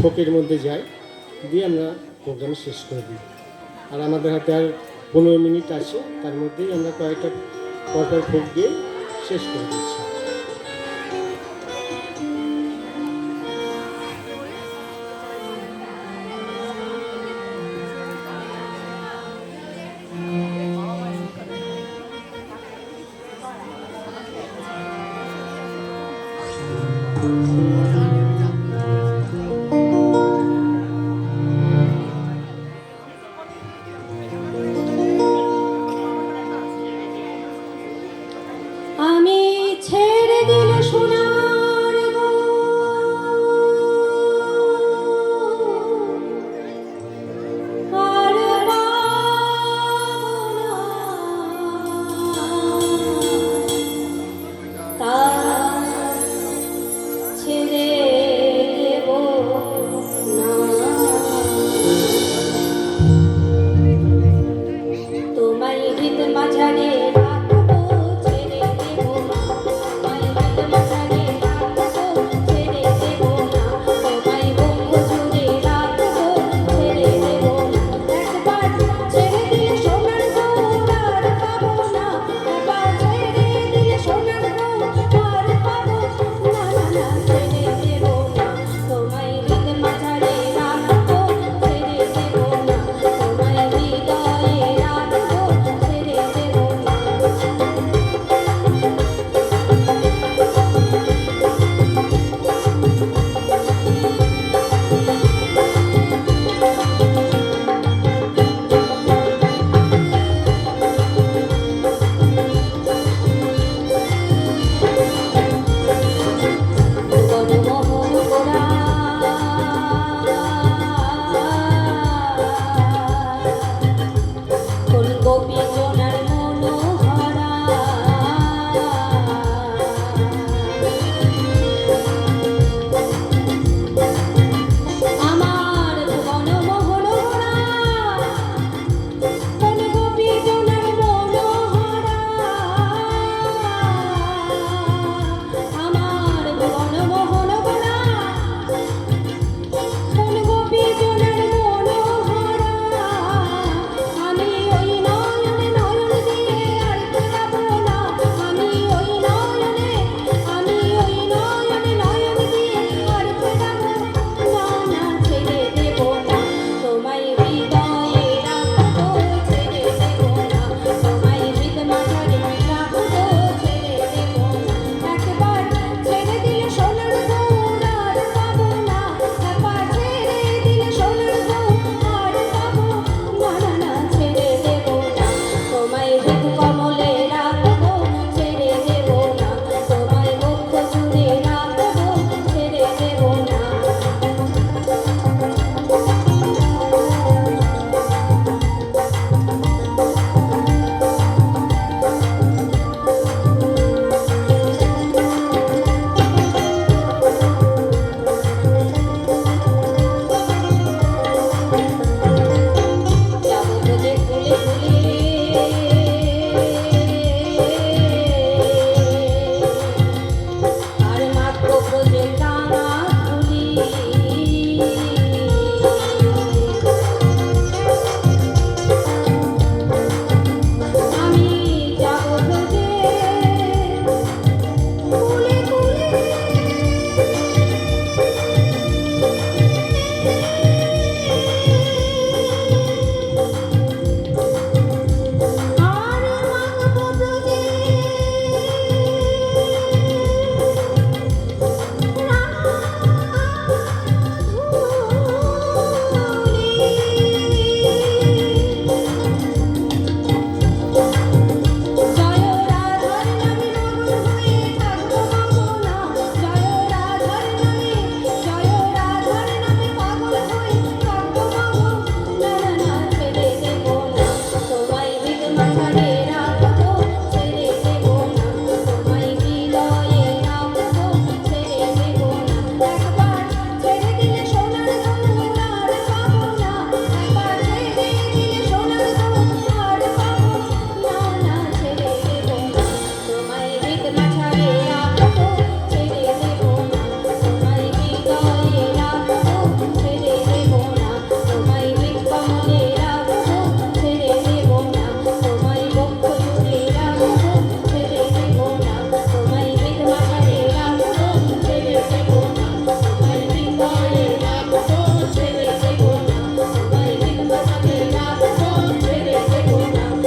ফোকের মধ্যে যায়, দিয়ে আমরা প্রোগ্রাম শেষ করে দিই। আর আমাদের হাতে আর পনেরো মিনিট আছে, তার মধ্যেই আমরা কয়েকটা পরপর ফোক দিয়ে শেষ করে দিচ্ছি।